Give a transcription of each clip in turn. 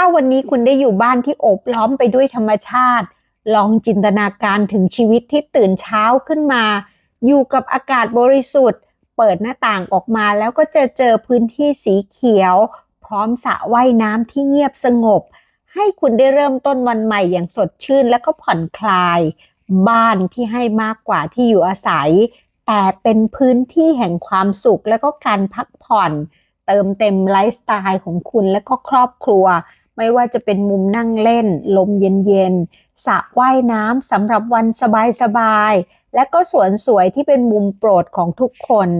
ถ้าวันนี้คุณได้อยู่บ้านที่โอบล้อมไปด้วยธรรมชาติ ลองจินตนาการถึงชีวิตที่ตื่นเช้าขึ้นมา อยู่กับอากาศบริสุทธิ์ เปิดหน้าต่างออกมาแล้วก็จะเจอพื้นที่สีเขียว พร้อมสระว่ายน้ำที่เงียบสงบ ให้คุณได้เริ่มต้นวันใหม่อย่างสดชื่นและก็ผ่อนคลาย บ้านที่ให้มากกว่าที่อยู่อาศัย แต่เป็นพื้นที่แห่งความสุขและก็การพักผ่อนเติมเต็มไลฟ์สไตล์ของคุณและก็ครอบครัว ไม่ว่าจะเป็นมุมนั่งเล่น ลมเย็นๆสระว่ายน้ำสำหรับวันสบายๆและก็สวนสวยที่เป็นมุมโปรดของทุกคน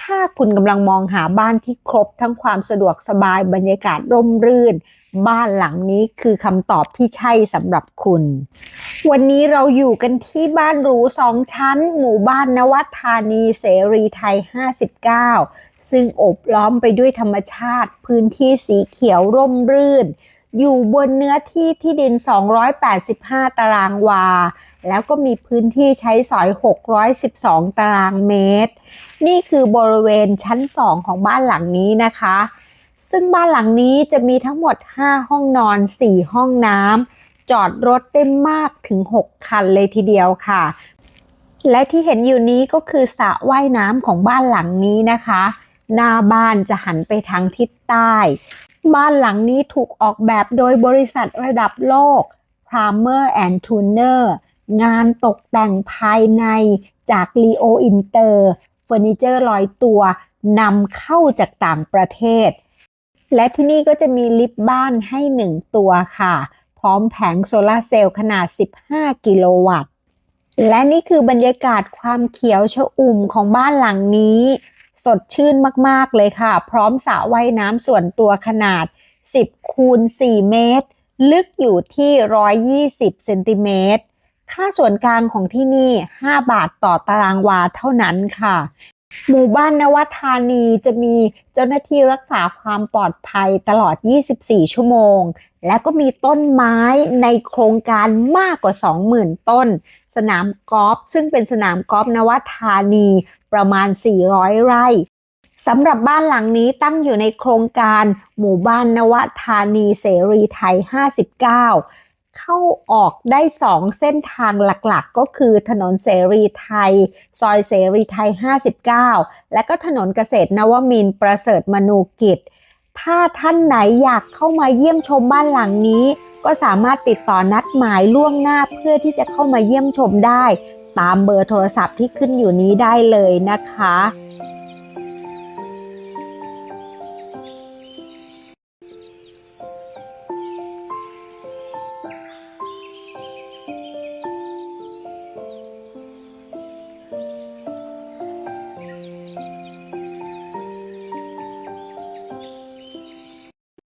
ถ้าคุณกำลังมองหาบ้านที่ครบทั้งความสะดวกสบายบรรยากาศร่มรื่น บ้านหลังนี้คือคำตอบที่ใช่สำหรับคุณ วันนี้เราอยู่กันที่บ้านหรูสองชั้น หมู่บ้านนวัดธานีเสรีไทย 59 ซึ่งอบล้อมไปด้วยธรรมชาติ พื้นที่สีเขียวร่มรื่น อยู่บนเนื้อที่ที่ดิน 285 ตารางวา แล้วก็มีพื้นที่ใช้สอย 612 ตารางเมตร นี่คือบริเวณชั้น 2 ของบ้านหลังนี้นะคะ ซึ่งบ้านหลังนี้จะมีทั้งหมด 5 ห้องนอน 4 ห้องน้ำจอดรถได้มากถึง 6 คันเลยทีเดียวค่ะและที่เห็นอยู่นี้ก็คือสระว่ายน้ำของบ้านหลังนี้นะคะ หน้าบ้านจะหันไปทางทิศใต้ บ้านหลังนี้ถูกออกแบบโดยบริษัทระดับโลก Palmer and Tuner งานตกแต่งภายในจาก Leo Inter เฟอร์นิเจอร์ลอยตัวนำเข้าจากต่างประเทศ และที่นี่ก็จะมีลิฟต์บ้านให้1ตัวค่ะ พร้อมแผงโซลาร์เซลล์ขนาด 15 กิโลวัตต์ และนี่คือบรรยากาศความเขียวชอุ่มของบ้านหลังนี้ สดชื่นมากๆเลยค่ะ พร้อมสระว่ายน้ำส่วนตัวขนาด 10 คูณ 4 เมตร ลึกอยู่ที่ 120 เซนติเมตร ค่าส่วนกลางของที่นี่ 5 บาทต่อตารางวาเท่านั้นค่ะ หมู่บ้านนวัธานีจะมีเจ้าหน้าที่รักษาความปลอดภัยตลอด 24 ชั่วโมง และก็มีต้นไม้ในโครงการมากกว่า 20,000 ต้น สนามกอล์ฟซึ่งเป็นสนามกอล์ฟนวัธานีประมาณ 400 ไร่สำหรับบ้านหลังนี้ตั้งอยู่ในโครงการหมู่บ้านนวธานีเสรีไทย 59 เข้าออกได้ 2 เส้นทางหลักๆ ก็คือถนนเสรีไทย ซอยเสรีไทย 59 และก็ถนนเกษตรนวมินทร์ประเสริฐมนูกิจ ถ้าท่านไหนอยากเข้ามาเยี่ยมชมบ้านหลังนี้ ก็สามารถติดต่อนัดหมายล่วงหน้าเพื่อที่จะเข้ามาเยี่ยมชมได้ ตามเบอร์โทรศัพท์ที่ขึ้นอยู่นี้ได้เลยนะคะ